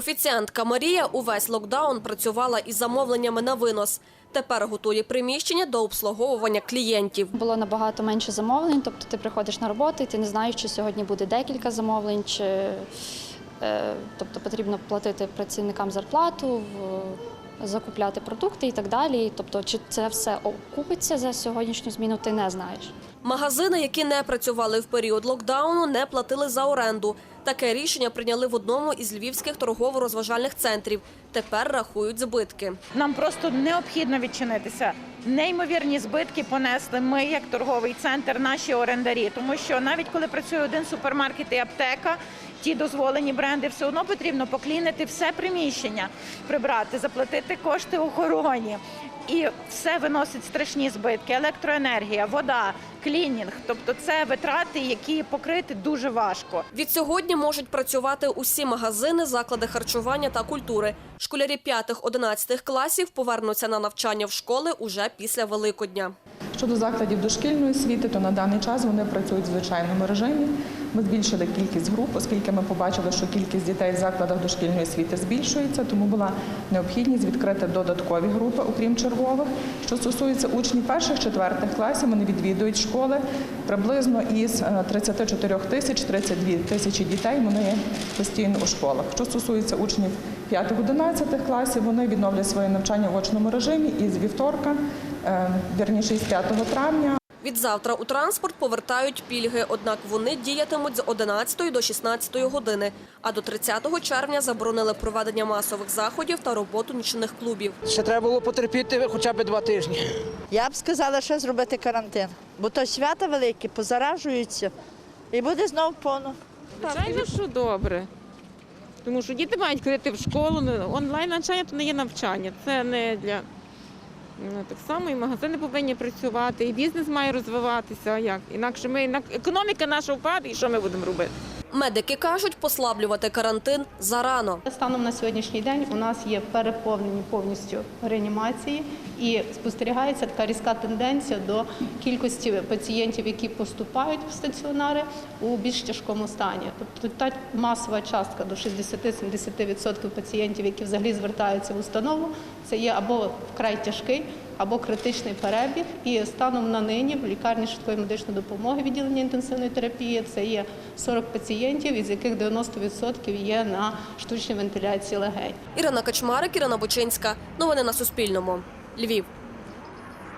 Офіціантка Марія увесь локдаун працювала із замовленнями на винос. Тепер готує приміщення до обслуговування клієнтів. Було набагато менше замовлень, тобто ти приходиш на роботу і ти не знаєш, чи сьогодні буде декілька замовлень, чи е, тобто потрібно платити працівникам зарплату, закупляти продукти і так далі. Тобто, чи це все окупиться за сьогоднішню зміну, ти не знаєш. Магазини, які не працювали в період локдауну, не платили за оренду. Таке рішення прийняли в одному із львівських торгово-розважальних центрів. Тепер рахують збитки. Нам просто необхідно відчинитися. Неймовірні збитки понесли ми, як торговий центр, наші орендарі. Тому що навіть коли працює один супермаркет і аптека, ті дозволені бренди, все одно потрібно поклінити все приміщення, прибрати, заплатити кошти охороні. І все виносить страшні збитки: електроенергія, вода, клінінг. Тобто це витрати, які покрити дуже важко. Від сьогодні можуть працювати усі магазини, заклади харчування та культури. Школярі 5-11 класів повернуться на навчання в школи уже після Великодня. Щодо закладів дошкільної освіти, то на даний час вони працюють в звичайному режимі. Ми збільшили кількість груп, оскільки ми побачили, що кількість дітей в закладах дошкільної освіти збільшується, тому була необхідність відкрити додаткові групи, окрім чергових. Що стосується учнів перших четвертих класів, вони відвідують школи приблизно із е, 34 тисяч 32 тисячі дітей. Вони постійно у школах. Що стосується учнів 5-11 класів, вони відновлять своє навчання в очному режимі із вівторка, е, вірніше із 5 травня. Відзавтра у транспорт повертають пільги, однак вони діятимуть з 11 до 16 години. А до 30 червня заборонили проведення масових заходів та роботу нічних клубів. Ще треба було потерпіти хоча б два тижні. Я б сказала, що зробити карантин, бо то свята великі, позаражуються і буде знову повно. Звичайно, що добре. Тому що діти мають ходити в школу, ну, онлайн навчання то не є навчання. Це не для ну, так само і магазини повинні працювати, і бізнес має розвиватися. Як? Інакше ми економіка наша впаде, і що ми будемо робити? Медики кажуть, послаблювати карантин зарано. Станом на сьогоднішній день у нас є переповнені повністю реанімації і спостерігається така різка тенденція до кількості пацієнтів, які поступають в стаціонари у більш тяжкому стані. Тобто та масова частка до 60-70% пацієнтів, які взагалі звертаються в установу, це є або вкрай тяжкий, або критичний перебіг. І станом на нині в лікарні швидкої медичної допомоги відділення інтенсивної терапії це є 40 пацієнтів, із яких 90% є на штучній вентиляції легень. Ірина Качмарик, Ірина Бочинська. Новини на Суспільному. Львів.